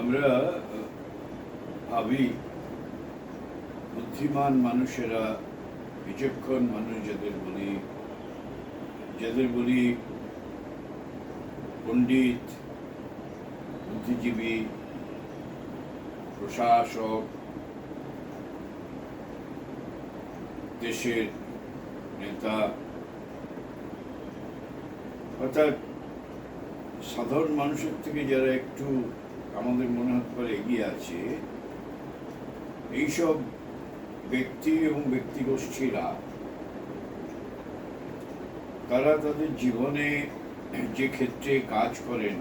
আমরা ভাবি, বুদ্ধিমান মানুষেরা, বিচক্ষণ মানুষ যাদের বলি যাদের বলি পণ্ডিত, বুদ্ধিজীবী, প্রশাসক, দেশের নেতা, অর্থাৎ সাধারণ মানুষের থেকে যারা একটু আমাদের মনে হতে পারে এগিয়ে আছে, এইসব ব্যক্তি এবং ব্যক্তিগোষ্ঠীরা, তারা তাদের জীবনে যে ক্ষেত্রে কাজ করেন,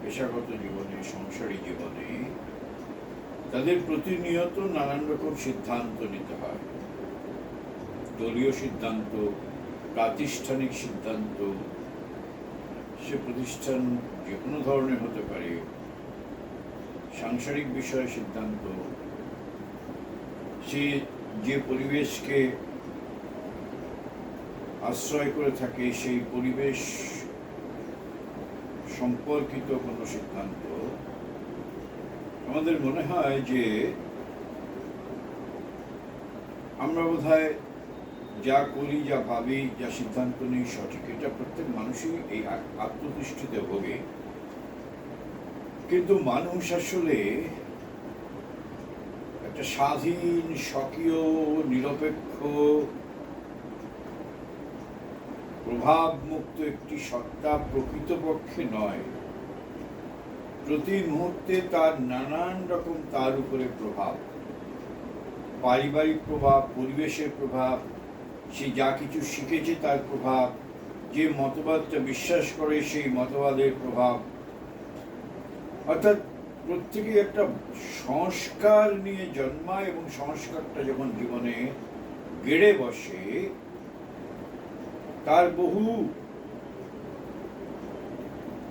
পেশাগত জীবনে, সংসারী জীবনে, তাদের প্রতিনিয়ত নানান রকম সিদ্ধান্ত নিতে হয়। দলীয় সিদ্ধান্ত, প্রাতিষ্ঠানিক সিদ্ধান্ত, সে প্রতিষ্ঠান যে কোনো ধরনের হতে পারে সাংসারিক বিষয়ে সিদ্ধান্ত সে যে পরিবেশকে আশ্রয় করে থাকে, সেই পরিবেশ সম্পর্কিত কোনো সিদ্ধান্ত। আমাদের মনে হয় যে আমরা বোধহয় যা করি, যা ভাবি, যা সিদ্ধান্ত নিই সঠিক, এটা প্রত্যেক মানুষই এই আত্মদৃষ্টিতে ভোগে। কিন্তু মানুষ আসলে একটা স্বাধীন, স্বকীয়, নিরপেক্ষ প্রভাব মুক্ত একটি সত্তা প্রকৃতপক্ষে নয়। প্রতি মুহূর্তে তার নানান রকম তার উপরে প্রভাব। পারিবারিক প্রভাব, পরিবেশের প্রভাব, সে যা কিছু শিখেছে তার প্রভাব, যে মতবাদটা বিশ্বাস করে সেই মতবাদের প্রভাব অর্থাৎ প্রত্যেকে একটা সংস্কার নিয়ে জন্মায় এবং সংস্কারটা যখন জীবনে গেড়ে বসে, তার বহু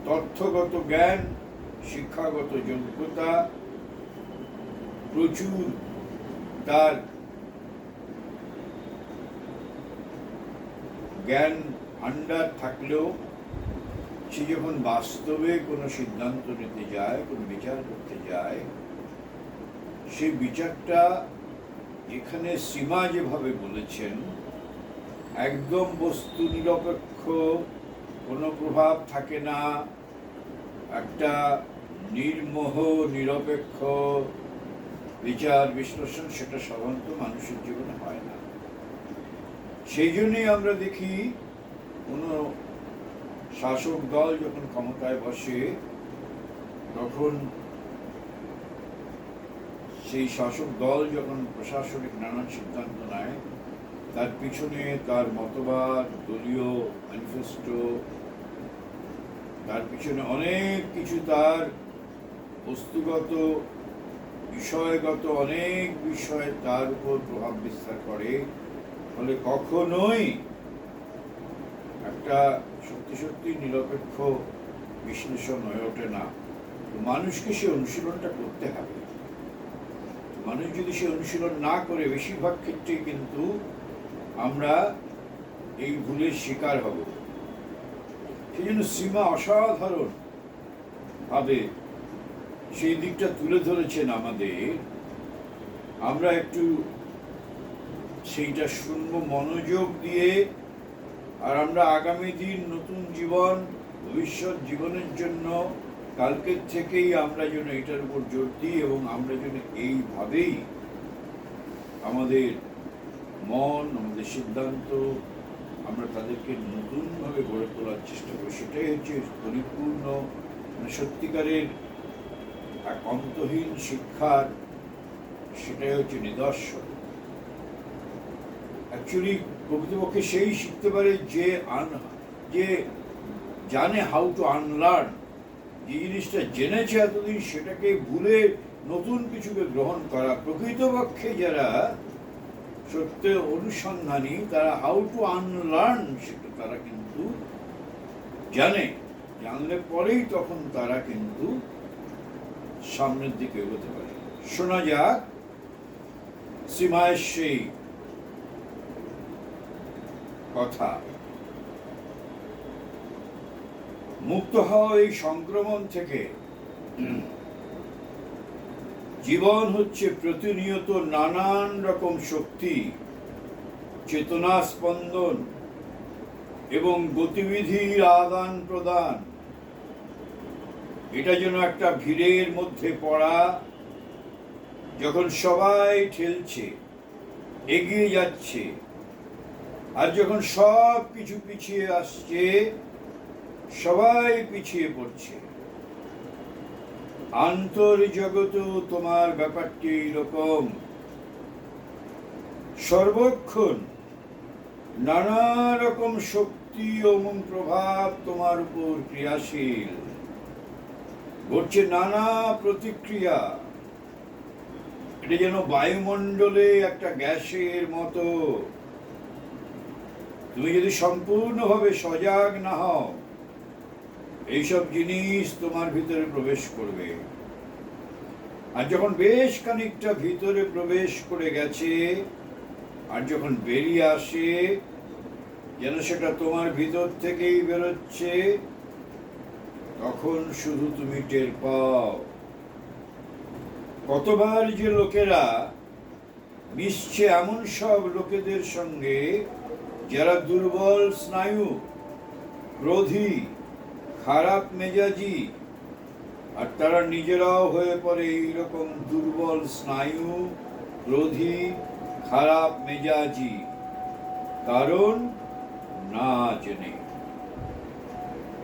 তথ্যগত জ্ঞান, শিক্ষাগত যোগ্যতা প্রচুর তার জ্ঞান ভাণ্ডার থাকলেও সে যখন বাস্তবে কোনো সিদ্ধান্ত নিতে যায়, কোনো বিচার করতে যায় সেই বিচারটা এখানে সীমা যেভাবে বলেছেন, একদম বস্তু নিরপেক্ষ, কোনো প্রভাব থাকে না, একটা নির্মোহ, নিরপেক্ষ বিচার বিশ্লেষণ সেটা সাধারণত মানুষের জীবনে হয় না। সেই জন্যই আমরা দেখি কোনো শাসক দল যখন ক্ষমতায় বসে, তখন সেই শাসক দল যখন প্রশাসনিক নানান সিদ্ধান্ত নেয়, তার পিছনে তার মতবাদ, দলীয় ম্যানিফেস্টো তার পিছনে অনেক কিছু, তার বস্তুগত বিষয়গত অনেক বিষয় তার উপর প্রভাব বিস্তার করে। ফলে কখনোই একটা সত্যি সত্যি নিরপেক্ষ বিশ্লেষণ হয়ে ওঠে না। মানুষকে সে অনুশীলনটা করতে হবে। মানুষ যদি সে অনুশীলন না করে, বেশিরভাগ ক্ষেত্রেই কিন্তু আমরা এই ভুলের শিকার হব। সেই জন্য সীমা অসাধারণ ভাবে সেই দিকটা তুলে ধরেছেন আমাদের। আমরা একটু সেইটা শুনব, মনোযোগ দিয়ে আর আমরা আগামী দিন নতুন জীবন, ভবিষ্যৎ জীবনের জন্য কালকের থেকেই আমরা যেন এটার উপর জোর দিই এবং আমরা যেন এইভাবেই আমাদের মন, আমাদের সিদ্ধান্ত, আমরা তাদেরকে নতুনভাবে গড়ে তোলার চেষ্টা করি। সেটাই হচ্ছে পরিপূর্ণ মানে সত্যিকারের এক অন্তহীন শিক্ষার, সেটাই হচ্ছে নিদর্শন। অ্যাকচুয়ালি প্রকৃতপক্ষে সেই শিখতে পারে যে আন, যে জানে হাউ টু আনলার্ন যে জিনিসটা জেনেছে এতদিন সেটাকে ভুলে নতুন কিছুকে গ্রহণ করা। প্রকৃতপক্ষে যারা সত্য অনুসন্ধানী, তারা হাউ টু আনলার্ন সেটা তারা কিন্তু জানে। জানলে পরেই তখন তারা কিন্তু সামনের দিকে এগোতে পারে। শোনা যাক সীমায়ের সেই কথা। মুক্ত হওয়া এই সংক্রমণ থেকে। জীবন হচ্ছে প্রতিনিয়ত নানান রকম শক্তি চেতনা স্পন্দন এবং গতিবিধির আদান প্রদান। এটা যেন একটা ভিড়ের মধ্যে পড়া, যখন সবাই ঠেলছে, এগিয়ে যাচ্ছে। আর যখন সব কিছু পিছিয়ে আসছে, সবাই পিছিয়ে পড়ছে। আন্তর্জগত তোমার ব্যাপারটি এরকম সর্বক্ষণ নানা রকম শক্তি এবং প্রভাব তোমার উপর ক্রিয়াশীল। ঘটছে নানা প্রতিক্রিয়া। এটা যেন বায়ুমণ্ডলে একটা গ্যাসের মতো। তুমি যদি সম্পূর্ণভাবে সজাগ না হও, এইসব জিনিস তোমার ভিতরে প্রবেশ করবে। আর যখন বেশ খানিকটা ভিতরে প্রবেশ করে গেছে, আর যখন বেরিয়ে আসে, যেন সেটা তোমার ভিতর থেকেই বেরোচ্ছে, তখন শুধু তুমি টের পাও। কতবার যে লোকেরা মিশছে এমন সব লোকেদের সঙ্গে যারা দুর্বল, স্নায়ু, ক্রোধী, খারাপ মেজাজি, আর তারা নিজেরাও হয়ে পড়ে এইরকম দুর্বল, স্নায়ু, ক্রোধী, খারাপ মেজাজি, কারণ না জেনে।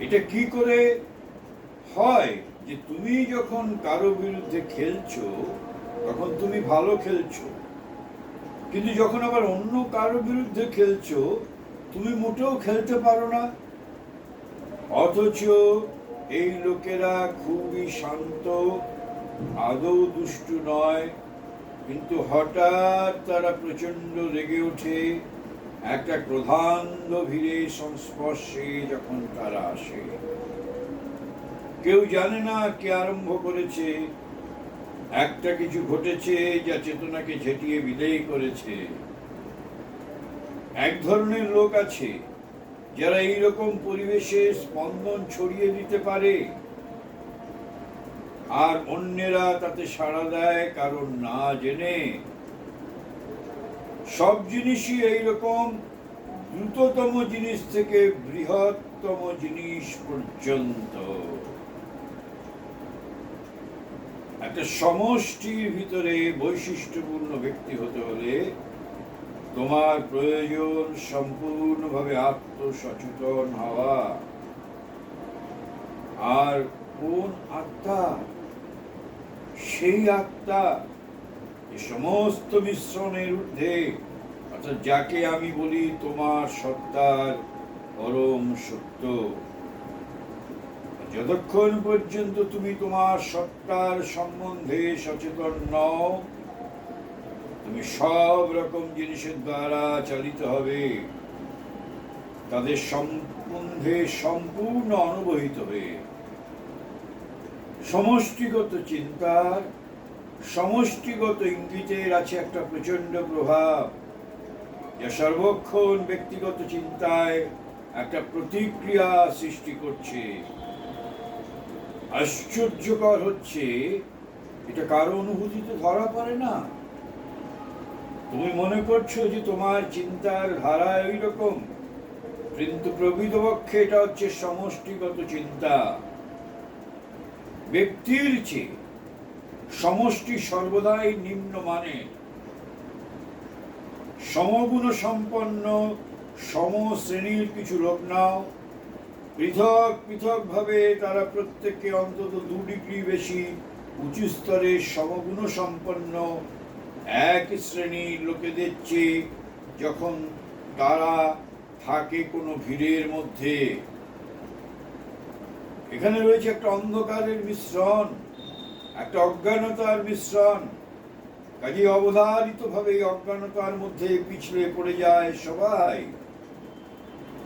এটা কি করে হয় যে তুমি যখন কারও বিরুদ্ধে খেলছো, তখন তুমি ভালো খেলছো? কিন্তু যখন আবার অন্য কারও বিরুদ্ধে খেলছো, তুমি মোটেও খেলতে পারো না। অথচ এই লোকেরা খুবই শান্ত, আদৌ দুষ্টু নয়। কিন্তু হঠাৎ তারা প্রচণ্ড রেগে ওঠে। একটা প্রধান ভিড়ে সংস্পর্শে যখন তারা আসে। কেউ জানে না কে আরম্ভ করেছে। একটা কিছু ঘটেছে যা চেতনাকে ঝেঁটিয়ে বিদায় করেছে। এক ধরনের লোক আছে যারা এইরকম পরিবেশে স্পন্দন ছড়িয়ে দিতে পারে, আর অন্যেরা তাতে সাড়া দেয় কারণ না জেনে। সব জিনিসই এইরকম দ্রুততম জিনিস থেকে বৃহত্তম জিনিস পর্যন্ত। একটা সমষ্টির ভিতরে বৈশিষ্ট্যপূর্ণ ব্যক্তি হতে হলে তোমার প্রয়োজন সম্পূর্ণভাবে আত্মসচেতন হওয়া। আর কোন আত্মা? সেই আত্মা সমস্ত মিশ্রণের ঊর্ধ্বে, অর্থাৎ যাকে আমি বলি তোমার সত্তার পরম সত্য। যতক্ষণ পর্যন্ত তুমি তোমার সত্তার সম্বন্ধে সচেতন নও, তুমি সব রকম জিনিসের দ্বারা চালিত হবে। তাদের সম্বন্ধে সম্পূর্ণ অনুবহিত হয়ে সমষ্টিগত চিন্তার, সমষ্টিগত ইঙ্গিতের আছে একটা প্রচণ্ড প্রভাব, যা সর্বক্ষণ ব্যক্তিগত চিন্তায় একটা প্রতিক্রিয়া সৃষ্টি করছে। আশ্চর্যকর হচ্ছে, এটা কারও অনুভূতিতে ধরা পড়ে না। তুমি মনে করছ যে তোমার চিন্তার ধারা ওই রকম কিন্তু প্রকৃতপক্ষে এটা হচ্ছে সমষ্টিগত চিন্তা। ব্যক্তির চেয়ে সমষ্টি সর্বদাই নিম্ন মানে সমগুণ সম্পন্ন সম শ্রেণির কিছু লোক নাও পৃথক পৃথক ভাবে তারা প্রত্যেককে অন্তত দু ডিগ্রি বেশি উঁচু স্তরের সমগুণ সম্পন্ন এক শ্রেণির লোকেদের চেয়ে যখন তারা থাকে কোনো ভিড়ের মধ্যে। এখানে রয়েছে একটা অন্ধকারের মিশ্রণ, একটা অজ্ঞানতার মিশ্রণ। কাজে অবধারিত ভাবে অজ্ঞানতার মধ্যে পিছলে পড়ে যায় সবাই।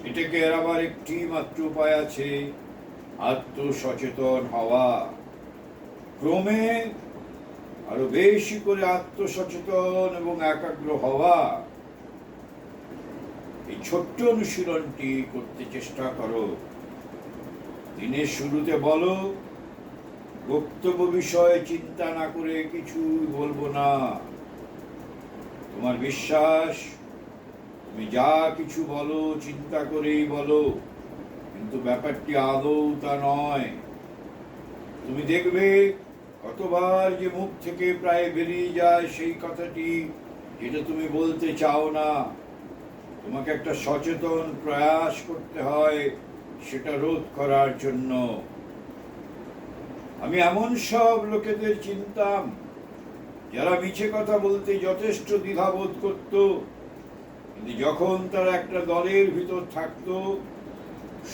এটাকে এড়াবার একটি মাত্র উপায় আছে, আত্মসচেতন হওয়া। ক্রমে আরও বেশি করে আত্মসচেতন এবং একাগ্র হওয়া। এই ছোট্ট অনুশীলনটি করতে চেষ্টা করো। দিনের শুরুতে বলো, বক্তব্য বিষয়ে চিন্তা না করে কিছু বলব না। তোমার বিশ্বাস তুমি যা কিছু বলো, চিন্তা করেই বলো। কিন্তু ব্যাপারটি আদৌ তা নয়। তুমি দেখবে, কতবার যে মুখ থেকে প্রায় বেরিয়ে যায় সেই কথাটি যেটা তুমি বলতে চাও না। তোমাকে একটা সচেতন প্রয়াস করতে হয়, সেটা রোধ করার জন্য। আমি এমন সব লোকেদের চিনতাম, যারা মিছে কথা বলতে যথেষ্ট দ্বিধাবোধ করত। যখন তারা একটা দলের ভিতর থাকতো,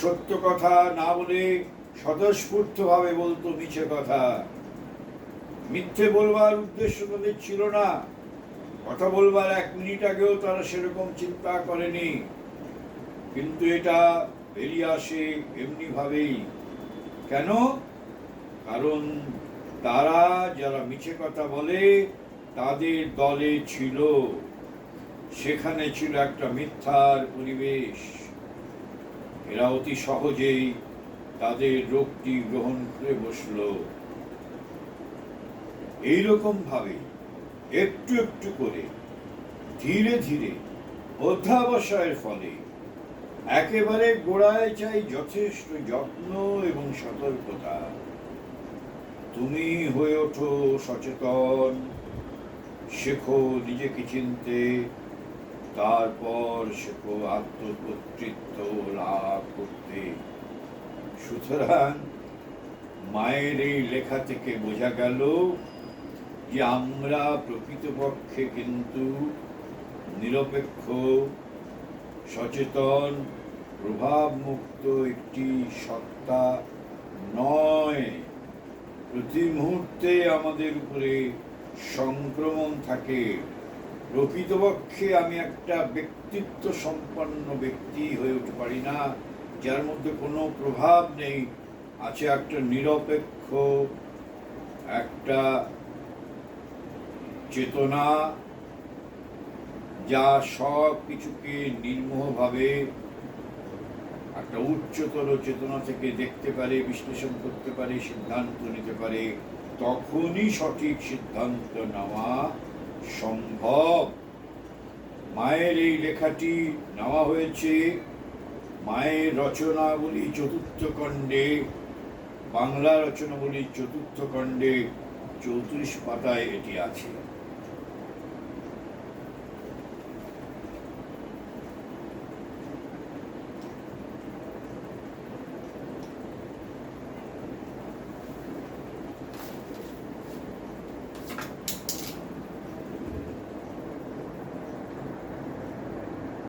সত্য কথা না বলে স্বতঃস্ফূর্তভাবে বলতো মিছে কথা। মিথ্যে বলবার উদ্দেশ্য তাদের ছিল না। কথা বলবার এক মিনিট আগেও তারা সেরকম চিন্তা করেনি। কিন্তু এটা বেরিয়ে আসে এমনি ভাবেই কেন? কারণ তারা যারা মিছে কথা বলে, তাদের দলে ছিল। সেখানে ছিল একটা মিথ্যার পরিবেশ। এরা অতি সহজেই তাদের রোগটি গ্রহণ করে বসল। এইরকম ভাবে একটু একটু করে ধীরে ধীরে অধ্যাবসায়ের ফলে একেবারে গোড়ায় চাই যথেষ্ট যত্ন এবং সতর্কতা। তুমি হয়ে ওঠো সচেতন। শেখো নিজেকে চিনতে। তারপর শেখো আত্মকর্তৃত্ব লাভ করতে সুতরাং মায়ের এই লেখা থেকে বোঝা গেল যে আমরা প্রকৃতপক্ষে কিন্তু নিরপেক্ষ, সচেতন, প্রভাবমুক্ত একটি সত্তা নয়। প্রতি মুহূর্তে আমাদের উপরে সংক্রমণ থাকে। প্রকৃতপক্ষে আমি একটা ব্যক্তিত্ব সম্পন্ন ব্যক্তি হয়ে উঠতে পারি না, যার মধ্যে কোনো প্রভাব নেই। আছে একটা নিরপেক্ষ, একটা চেতনা, যা সব কিছুকে নির্মোহভাবে, একটা উচ্চতর চেতনা থেকে দেখতে পারে, বিশ্লেষণ করতে পারে, সিদ্ধান্ত নিতে পারে। তখনই সঠিক সিদ্ধান্ত নেওয়া সম্ভব। মায়ের এই লেখাটি নেওয়া হয়েছে মায়ের রচনাবলী চতুর্থ খণ্ডে, বাংলা রচনাবলী চতুর্থ খণ্ডে, চৌত্রিশ পাতায় এটি আছে।